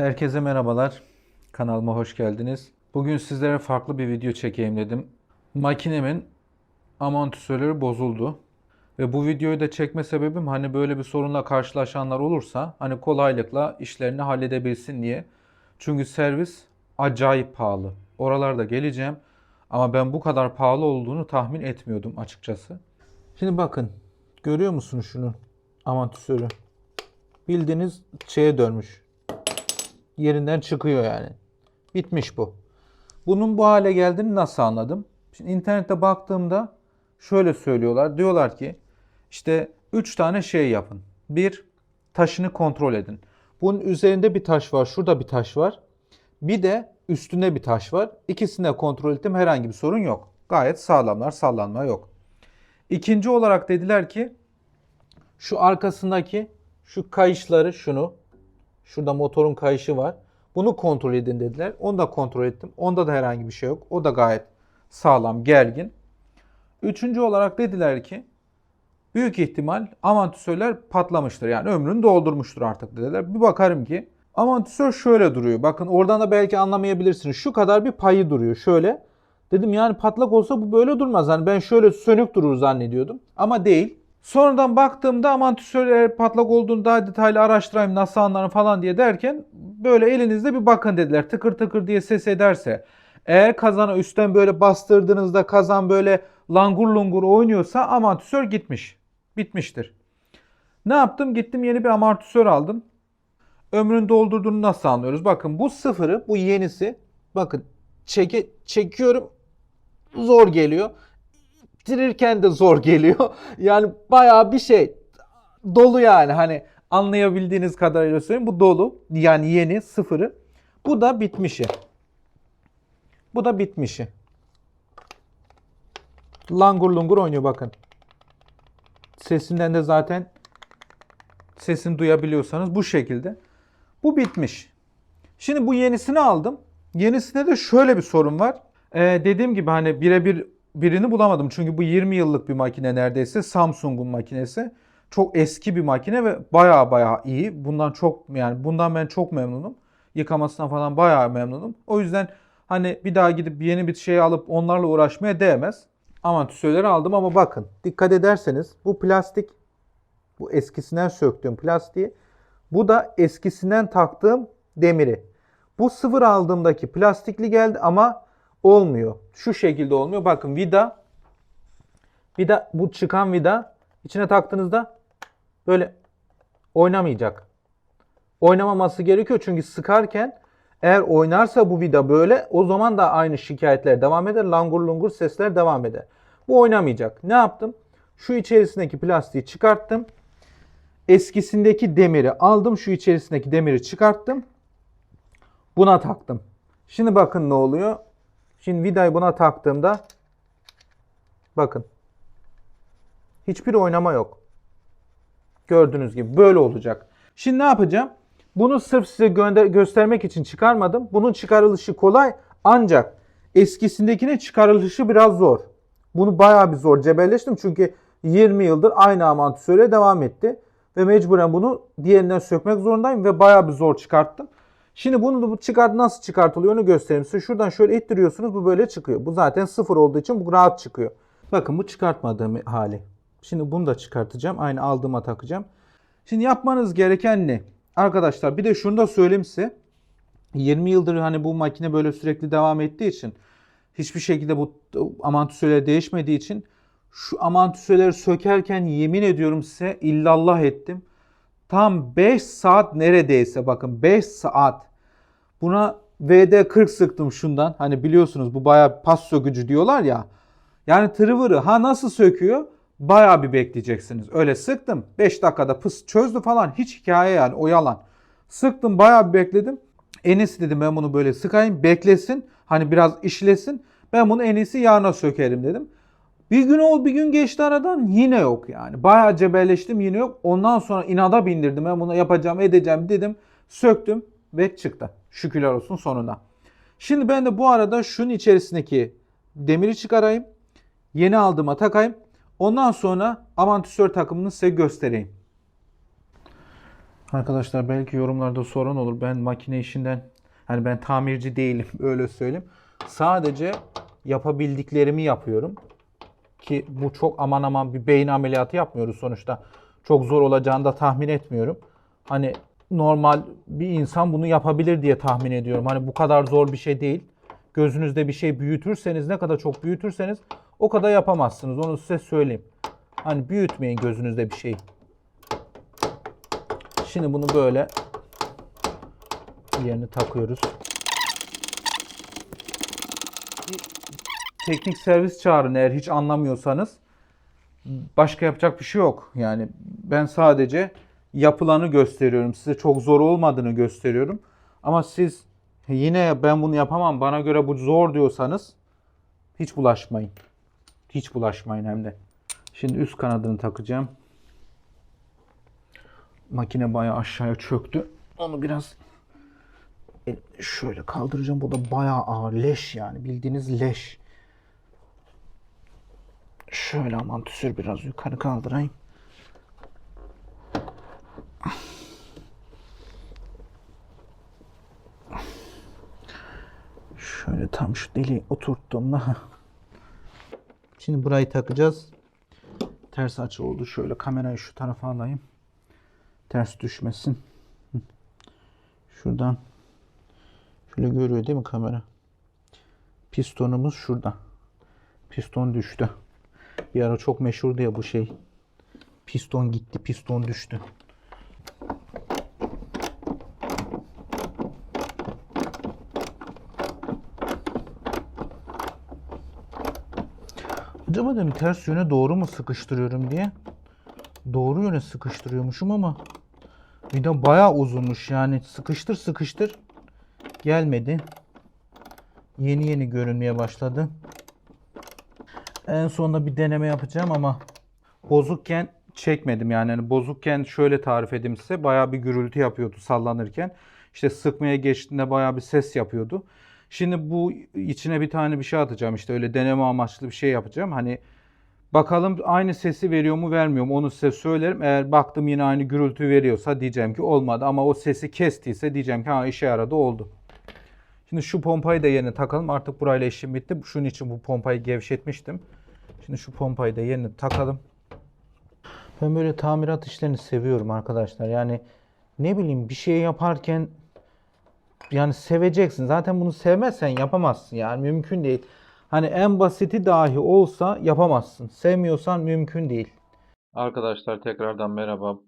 Herkese merhabalar. Kanalıma hoş geldiniz. Bugün sizlere farklı bir video çekeyim dedim. Makinemin amortisörleri bozuldu. Ve bu videoyu da çekme sebebim hani böyle bir sorunla karşılaşanlar olursa hani kolaylıkla işlerini halledebilsin diye. Çünkü servis acayip pahalı. Oralarda geleceğim ama ben bu kadar pahalı olduğunu tahmin etmiyordum açıkçası. Şimdi bakın görüyor musunuz şunu amortisörü? Bildiğiniz şeye dönmüş yerinden çıkıyor yani. Bitmiş bu. Bunun bu hale geldiğini nasıl anladım? Şimdi internette baktığımda şöyle söylüyorlar. Diyorlar ki işte 3 tane şey yapın. Bir, taşını kontrol edin. Bunun üzerinde bir taş var, şurada bir taş var. Bir de üstünde bir taş var. İkisini de kontrol ettim. Herhangi bir sorun yok. Gayet sağlamlar, sallanma yok. İkinci olarak dediler ki şu arkasındaki şu kayışları şunu Şurada motorun kayışı var. Bunu kontrol edin dediler. Onu da kontrol ettim. Onda da herhangi bir şey yok. O da gayet sağlam, gergin. Üçüncü olarak dediler ki büyük ihtimal amortisörler patlamıştır. Yani ömrünü doldurmuştur artık dediler. Bir bakarım ki amortisör şöyle duruyor. Bakın oradan da belki anlamayabilirsiniz. Şu kadar bir payı duruyor. Şöyle. Dedim yani patlak olsa bu böyle durmaz. Hani ben şöyle sönük durur zannediyordum. Ama değil. Sonradan baktığımda amortisör eğer patlak olduğunu daha detaylı araştırayım nasıl anlarım falan diye derken böyle elinizde bir bakın dediler. Tıkır tıkır diye ses ederse eğer kazana üstten böyle bastırdığınızda kazan böyle langur lungur oynuyorsa amortisör gitmiş. Bitmiştir. Ne yaptım? Gittim yeni bir amortisör aldım. Ömrünü doldurduğunu nasıl anlıyoruz? Bakın bu sıfırı, bu yenisi. Bakın çeke, çekiyorum zor geliyor ittirirken de zor geliyor. Yani bayağı bir şey dolu yani hani anlayabildiğiniz kadarıyla söyleyeyim bu dolu yani yeni sıfırı. Bu da bitmişi. Bu da bitmişi. Langur lungur oynuyor bakın. Sesinden de zaten sesini duyabiliyorsanız bu şekilde. Bu bitmiş. Şimdi bu yenisini aldım. Yenisinde de şöyle bir sorun var. Ee, dediğim gibi hani birebir birini bulamadım. Çünkü bu 20 yıllık bir makine neredeyse. Samsung'un makinesi. Çok eski bir makine ve baya baya iyi. Bundan çok yani bundan ben çok memnunum. Yıkamasından falan baya memnunum. O yüzden hani bir daha gidip yeni bir şey alıp onlarla uğraşmaya değmez. Amortisörleri aldım ama bakın dikkat ederseniz bu plastik bu eskisinden söktüğüm plastiği bu da eskisinden taktığım demiri. Bu sıfır aldığımdaki plastikli geldi ama olmuyor. Şu şekilde olmuyor. Bakın vida vida bu çıkan vida içine taktığınızda böyle oynamayacak. Oynamaması gerekiyor çünkü sıkarken eğer oynarsa bu vida böyle o zaman da aynı şikayetler devam eder. Langur lungur sesler devam eder. Bu oynamayacak. Ne yaptım? Şu içerisindeki plastiği çıkarttım. Eskisindeki demiri aldım. Şu içerisindeki demiri çıkarttım. Buna taktım. Şimdi bakın ne oluyor. Şimdi vidayı buna taktığımda bakın hiçbir oynama yok. Gördüğünüz gibi böyle olacak. Şimdi ne yapacağım? Bunu sırf size göstermek için çıkarmadım. Bunun çıkarılışı kolay ancak eskisindekine çıkarılışı biraz zor. Bunu bayağı bir zor cebelleştim çünkü 20 yıldır aynı amortisöre devam etti. Ve mecburen bunu diğerinden sökmek zorundayım ve bayağı bir zor çıkarttım. Şimdi bunu da bu çıkart nasıl çıkartılıyor onu göstereyim size. Şuradan şöyle ittiriyorsunuz bu böyle çıkıyor. Bu zaten sıfır olduğu için bu rahat çıkıyor. Bakın bu çıkartmadığım hali. Şimdi bunu da çıkartacağım. Aynı aldığıma takacağım. Şimdi yapmanız gereken ne? Arkadaşlar bir de şunu da söyleyeyim size. 20 yıldır hani bu makine böyle sürekli devam ettiği için hiçbir şekilde bu amortisörler değişmediği için şu amortisörleri sökerken yemin ediyorum size illallah ettim. Tam 5 saat neredeyse bakın 5 saat. Buna VD40 sıktım şundan. Hani biliyorsunuz bu bayağı pas sökücü diyorlar ya. Yani tırıvırı ha nasıl söküyor? Bayağı bir bekleyeceksiniz. Öyle sıktım. 5 dakikada pıs çözdü falan. Hiç hikaye yani o yalan. Sıktım bayağı bir bekledim. En dedim ben bunu böyle sıkayım beklesin. Hani biraz işlesin. Ben bunu en iyisi yarına sökerim dedim. Bir gün ol bir gün geçti aradan yine yok yani. Bayağı cebelleştim yine yok. Ondan sonra inada bindirdim. Ben bunu yapacağım edeceğim dedim. Söktüm ve çıktı. Şükürler olsun sonuna. Şimdi ben de bu arada şunun içerisindeki demiri çıkarayım. Yeni aldığıma takayım. Ondan sonra amortisör takımını size göstereyim. Arkadaşlar belki yorumlarda sorun olur. Ben makine işinden hani ben tamirci değilim öyle söyleyeyim. Sadece yapabildiklerimi yapıyorum. Ki bu çok aman aman bir beyin ameliyatı yapmıyoruz sonuçta. Çok zor olacağını da tahmin etmiyorum. Hani normal bir insan bunu yapabilir diye tahmin ediyorum. Hani bu kadar zor bir şey değil. Gözünüzde bir şey büyütürseniz ne kadar çok büyütürseniz o kadar yapamazsınız. Onu size söyleyeyim. Hani büyütmeyin gözünüzde bir şey. Şimdi bunu böyle yerine takıyoruz. Teknik servis çağırın eğer hiç anlamıyorsanız. Başka yapacak bir şey yok. Yani ben sadece yapılanı gösteriyorum. Size çok zor olmadığını gösteriyorum. Ama siz yine ben bunu yapamam bana göre bu zor diyorsanız hiç bulaşmayın. Hiç bulaşmayın hem de. Şimdi üst kanadını takacağım. Makine bayağı aşağıya çöktü. Onu biraz şöyle kaldıracağım. Bu da bayağı ağır. Leş yani. Bildiğiniz leş. Şöyle aman tüsür biraz yukarı kaldırayım. Şöyle tam şu deliği oturttuğumda. Şimdi burayı takacağız. Ters açı oldu. Şöyle kamerayı şu tarafa alayım. Ters düşmesin. Şuradan. Şöyle görüyor değil mi kamera? Pistonumuz şurada. Piston düştü. Bir ara çok meşhurdu ya bu şey. Piston gitti, piston düştü. Dedim ters yöne doğru mu sıkıştırıyorum diye. Doğru yöne sıkıştırıyormuşum ama vida bayağı uzunmuş yani sıkıştır sıkıştır gelmedi. Yeni yeni görünmeye başladı. En sonunda bir deneme yapacağım ama bozukken çekmedim yani. yani bozukken şöyle tarif edeyim size bayağı bir gürültü yapıyordu sallanırken. İşte sıkmaya geçtiğinde bayağı bir ses yapıyordu. Şimdi bu içine bir tane bir şey atacağım işte öyle deneme amaçlı bir şey yapacağım. Hani bakalım aynı sesi veriyor mu vermiyor mu onu size söylerim. Eğer baktım yine aynı gürültü veriyorsa diyeceğim ki olmadı ama o sesi kestiyse diyeceğim ki ha işe yaradı oldu. Şimdi şu pompayı da yerine takalım. Artık burayla işim bitti. Şunun için bu pompayı gevşetmiştim. Şimdi şu pompayı da yerine takalım. Ben böyle tamirat işlerini seviyorum arkadaşlar. Yani ne bileyim bir şey yaparken yani seveceksin. Zaten bunu sevmezsen yapamazsın. Yani mümkün değil. Hani en basiti dahi olsa yapamazsın. Sevmiyorsan mümkün değil. Arkadaşlar tekrardan merhaba.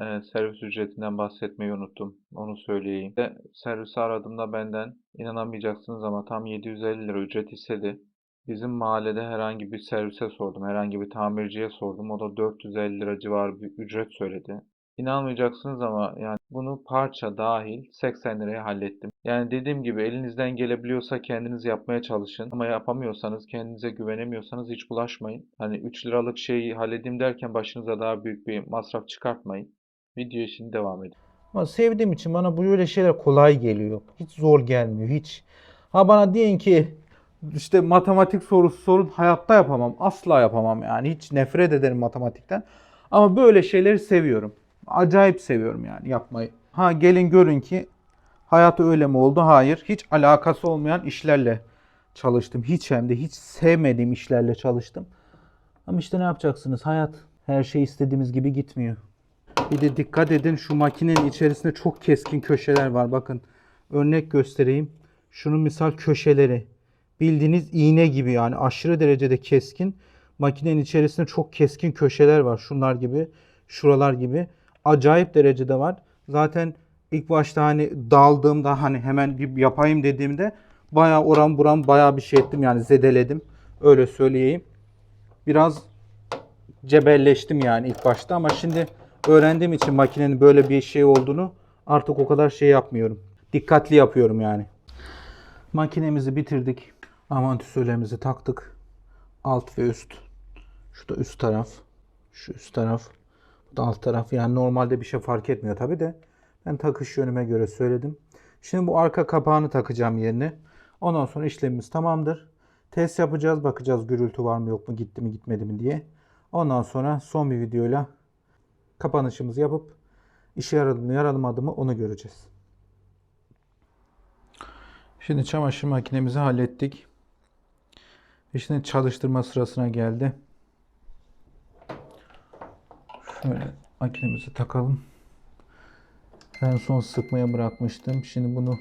Ee, servis ücretinden bahsetmeyi unuttum. Onu söyleyeyim. De, servisi aradığımda benden inanamayacaksınız ama tam 750 lira ücret istedi. Bizim mahallede herhangi bir servise sordum. Herhangi bir tamirciye sordum. O da 450 lira civarı bir ücret söyledi. İnanmayacaksınız ama yani bunu parça dahil 80 liraya hallettim. Yani dediğim gibi elinizden gelebiliyorsa kendiniz yapmaya çalışın. Ama yapamıyorsanız, kendinize güvenemiyorsanız hiç bulaşmayın. Hani 3 liralık şeyi halledeyim derken başınıza daha büyük bir masraf çıkartmayın. Video için devam edin. Ama sevdiğim için bana bu böyle şeyler kolay geliyor. Hiç zor gelmiyor hiç. Ha bana deyin ki işte matematik sorusu sorun hayatta yapamam. Asla yapamam yani. Hiç nefret ederim matematikten. Ama böyle şeyleri seviyorum. Acayip seviyorum yani yapmayı. Ha gelin görün ki hayatı öyle mi oldu? Hayır. Hiç alakası olmayan işlerle çalıştım. Hiç hem de hiç sevmediğim işlerle çalıştım. Ama işte ne yapacaksınız? Hayat her şey istediğimiz gibi gitmiyor. Bir de dikkat edin şu makinenin içerisinde çok keskin köşeler var. Bakın örnek göstereyim. Şunun misal köşeleri. Bildiğiniz iğne gibi yani aşırı derecede keskin. Makinenin içerisinde çok keskin köşeler var. Şunlar gibi, şuralar gibi. Acayip derecede var. Zaten ilk başta hani daldığımda hani hemen bir yapayım dediğimde bayağı oram buram bayağı bir şey ettim yani zedeledim. Öyle söyleyeyim. Biraz cebelleştim yani ilk başta ama şimdi öğrendiğim için makinenin böyle bir şey olduğunu artık o kadar şey yapmıyorum. Dikkatli yapıyorum yani. Makinemizi bitirdik. Amortisörlerimizi taktık. Alt ve üst. Şu da üst taraf. Şu üst taraf. Alt taraf. Yani normalde bir şey fark etmiyor tabi de. Ben takış yönüme göre söyledim. Şimdi bu arka kapağını takacağım yerine. Ondan sonra işlemimiz tamamdır. Test yapacağız. Bakacağız gürültü var mı yok mu gitti mi gitmedi mi diye. Ondan sonra son bir videoyla kapanışımızı yapıp İşe yaradı mı yaramadı mı onu göreceğiz. Şimdi çamaşır makinemizi hallettik. Şimdi çalıştırma sırasına geldi. Şöyle makinemizi takalım. En son sıkmaya bırakmıştım. Şimdi bunu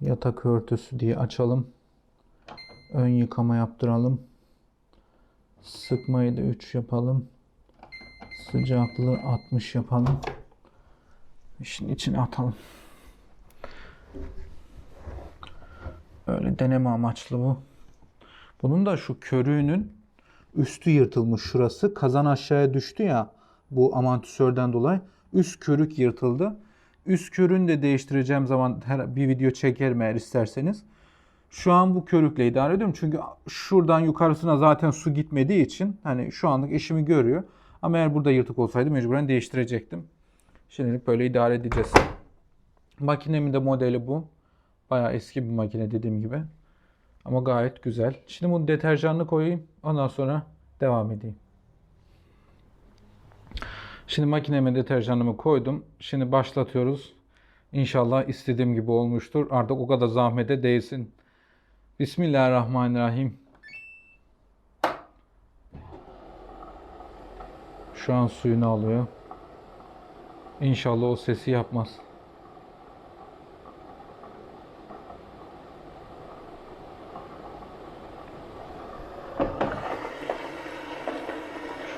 yatak örtüsü diye açalım. Ön yıkama yaptıralım. Sıkmayı da 3 yapalım. Sıcaklığı 60 yapalım. Şimdi içine atalım. Öyle deneme amaçlı bu. Bunun da şu körüğünün üstü yırtılmış şurası. Kazan aşağıya düştü ya bu amortisörden dolayı. Üst körük yırtıldı. Üst körüğünü de değiştireceğim zaman her bir video çekerim eğer isterseniz. Şu an bu körükle idare ediyorum. Çünkü şuradan yukarısına zaten su gitmediği için hani şu anlık işimi görüyor. Ama eğer burada yırtık olsaydı mecburen değiştirecektim. Şimdilik böyle idare edeceğiz. Makinemin de modeli bu. Bayağı eski bir makine dediğim gibi. Ama gayet güzel. Şimdi bunu deterjanlı koyayım. Ondan sonra devam edeyim. Şimdi makineme deterjanımı koydum. Şimdi başlatıyoruz. İnşallah istediğim gibi olmuştur. Artık o kadar zahmete değsin. Bismillahirrahmanirrahim. Şu an suyunu alıyor. İnşallah o sesi yapmaz.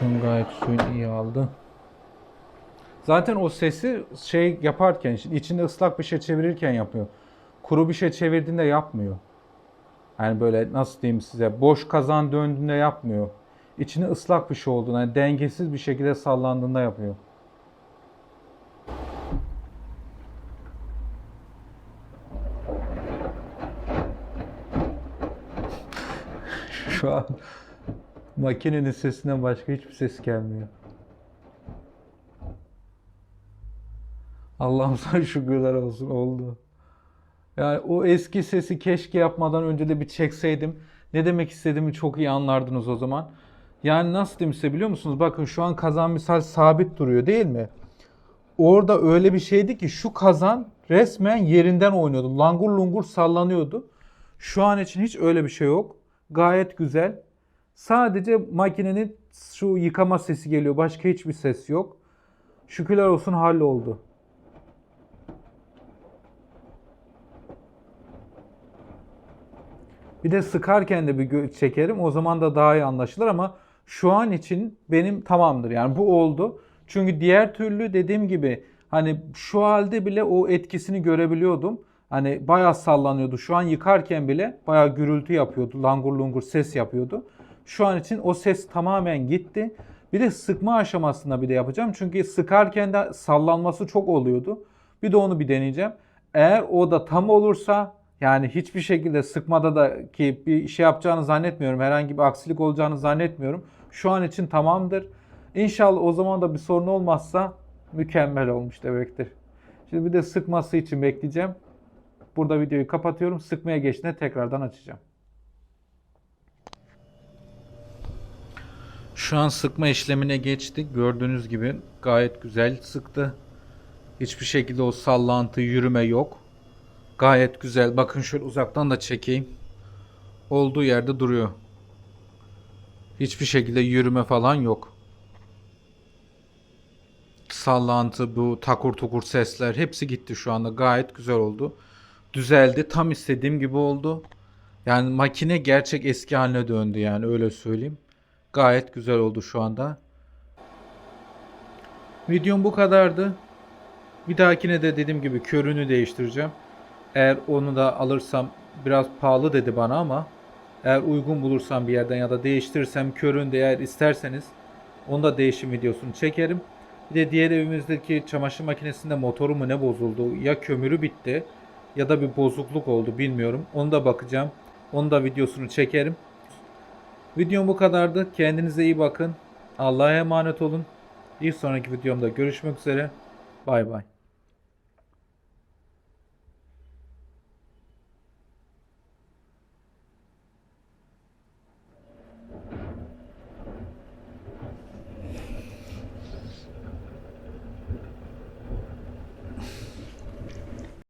Şu an gayet suyunu iyi aldı. Zaten o sesi şey yaparken, içinde ıslak bir şey çevirirken yapıyor. Kuru bir şey çevirdiğinde yapmıyor. Yani böyle nasıl diyeyim size boş kazan döndüğünde yapmıyor. İçine ıslak bir şey olduğunda, yani dengesiz bir şekilde sallandığında yapıyor. Şu an makinenin sesinden başka hiçbir ses gelmiyor. Allah'ım sana şükürler olsun oldu. Yani o eski sesi keşke yapmadan önce de bir çekseydim. Ne demek istediğimi çok iyi anlardınız o zaman. Yani nasıl diyeyim size biliyor musunuz? Bakın şu an kazan misal sabit duruyor değil mi? Orada öyle bir şeydi ki şu kazan resmen yerinden oynuyordu. Langur lungur sallanıyordu. Şu an için hiç öyle bir şey yok. Gayet güzel. Sadece makinenin şu yıkama sesi geliyor. Başka hiçbir ses yok. Şükürler olsun halloldu. Bir de sıkarken de bir çekerim. O zaman da daha iyi anlaşılır ama şu an için benim tamamdır. Yani bu oldu. Çünkü diğer türlü dediğim gibi hani şu halde bile o etkisini görebiliyordum. Hani bayağı sallanıyordu. Şu an yıkarken bile bayağı gürültü yapıyordu. Langur lungur ses yapıyordu. Şu an için o ses tamamen gitti. Bir de sıkma aşamasında bir de yapacağım. Çünkü sıkarken de sallanması çok oluyordu. Bir de onu bir deneyeceğim. Eğer o da tam olursa yani hiçbir şekilde sıkmada da ki bir şey yapacağını zannetmiyorum. Herhangi bir aksilik olacağını zannetmiyorum. Şu an için tamamdır. İnşallah o zaman da bir sorun olmazsa mükemmel olmuş demektir. Şimdi bir de sıkması için bekleyeceğim. Burada videoyu kapatıyorum. Sıkmaya geçtiğinde tekrardan açacağım. Şu an sıkma işlemine geçtik. Gördüğünüz gibi gayet güzel sıktı. Hiçbir şekilde o sallantı, yürüme yok. Gayet güzel. Bakın şöyle uzaktan da çekeyim. Olduğu yerde duruyor. Hiçbir şekilde yürüme falan yok. Sallantı, bu takur tukur sesler hepsi gitti şu anda. Gayet güzel oldu. Düzeldi. Tam istediğim gibi oldu. Yani makine gerçek eski haline döndü yani öyle söyleyeyim. Gayet güzel oldu şu anda. Videom bu kadardı. Bir dahakine de dediğim gibi körünü değiştireceğim. Eğer onu da alırsam biraz pahalı dedi bana ama eğer uygun bulursam bir yerden ya da değiştirirsem körünü de eğer isterseniz onu da değişim videosunu çekerim. Bir de diğer evimizdeki çamaşır makinesinde motoru mu ne bozuldu ya kömürü bitti ya da bir bozukluk oldu bilmiyorum. Onu da bakacağım. Onu da videosunu çekerim. Videom bu kadardı. Kendinize iyi bakın. Allah'a emanet olun. Bir sonraki videomda görüşmek üzere. Bay bay.